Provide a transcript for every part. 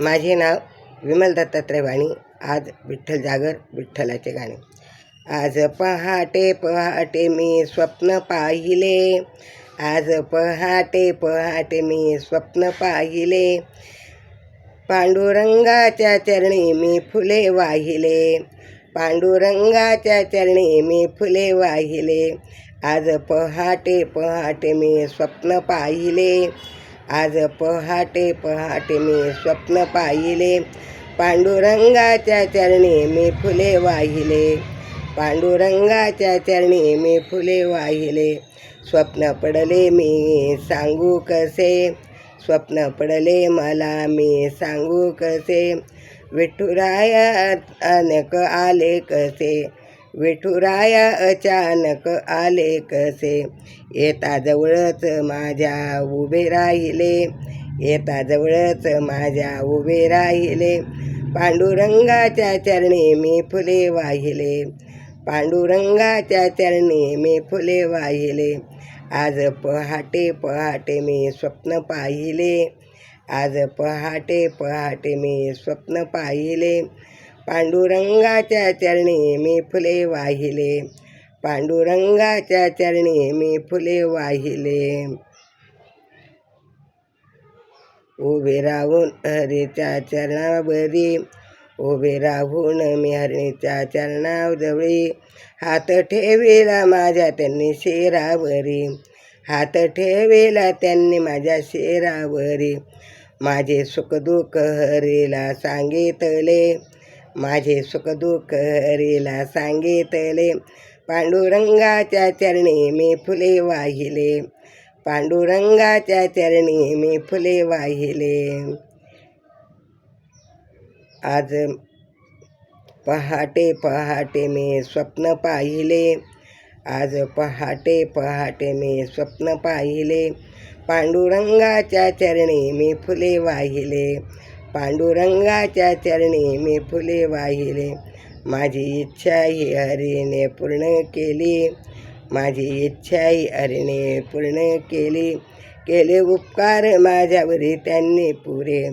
माझे नाव विमल दत्तात्रय वाणी आज विठ्ठल जागर विठ्ठलाचे गाणे. आज पहाटे पहाटे मी स्वप्न पाहिले. आज पहाटे पहाटे मी स्वप्न पाहिले. पांडुरंगाच्या चरणी मी फुले वाहिले. पांडुरंगाच्या चरणी मी फुले वाहिले. आज पहाटे पहाटे मी स्वप्न पाहिले. आज पहाटे पहाटे मी स्वप्न पाहिले. पांडुरंगाच्या चरणी मी फुले वाहिले. पांडुरंगाच्या चरणी मी फुले वाहिले. स्वप्न पडले मी सांगू कसे? स्वप्न पडले मला मी सांगू कसे? विठुराया अनेक आले कसे? विठुराया अचानक आले कसे? येता जवळच माझ्या उभे राहिले. येता जवळच माझ्या उभे राहिले. पांडुरंगाच्या चरणी मी फुले वाहिले. पांडुरंगाच्या चरणी मी फुले वाहिले. आज पहाटे पहाटे मी स्वप्न पाहिले. आज पहाटे पहाटे मी स्वप्न पाहिले. पांडुरंगाच्या चरणी मी फुले वाहिले. पांडुरंगाच्या चरणी मी फुले वाहिले. उभे राहून हरीच्या चरणावरी उभे राहून मी हरणीच्या चरणाजवळी. हात ठेविला माझ्या त्यांनी शेरावरी हात ठेविला त्यांनी माझ्या शेरावरी. माझे सुखदुःख हरीला सांगितले. माझे सुखदुःख हरीला सांगितले. पांडुरंगाच्या चरणी मी फुले वाहिले. पांडुरंगाच्या चरणी मी फुले वाहिले. आज पहाटे पहाटे मी स्वप्न पाहिले. आज पहाटे पहाटे मी स्वप्न पाहिले. पांडुरंगाच्या चरणी मी फुले वाहिले. पांडुरंगाच्या चरणी मी फुले वाहिले. माझी इच्छा ही हरीने पूर्ण केली. माझी इच्छा ही हरीने पूर्ण केली. केले उपकार माझ्यावरी त्यांनी पुरे.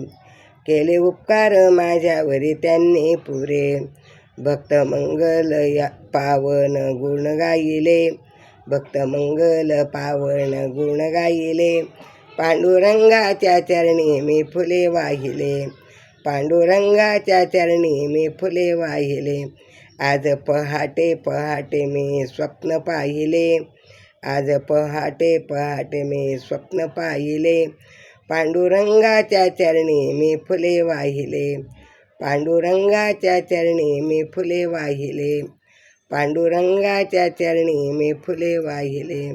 केले उपकार माझ्यावरी त्यांनी पुरे. भक्त मंगल या पावन गुण गायिले. भक्त मंगल पावन गुण गायिले. पांडुरंगाच्या चरणी मी फुले वाहिले. पांडुरंगाच्या चरणी मी फुले वाहिले. आज पहाटे पहाटे मी स्वप्न पाहिले. आज पहाटे पहाटे मी स्वप्न पाहिले. पांडुरंगाच्या चरणी मी फुले वाहिले. पांडुरंगाच्या चरणी मी फुले वाहिले. पांडुरंगाच्या चरणी मी फुले वाहिले.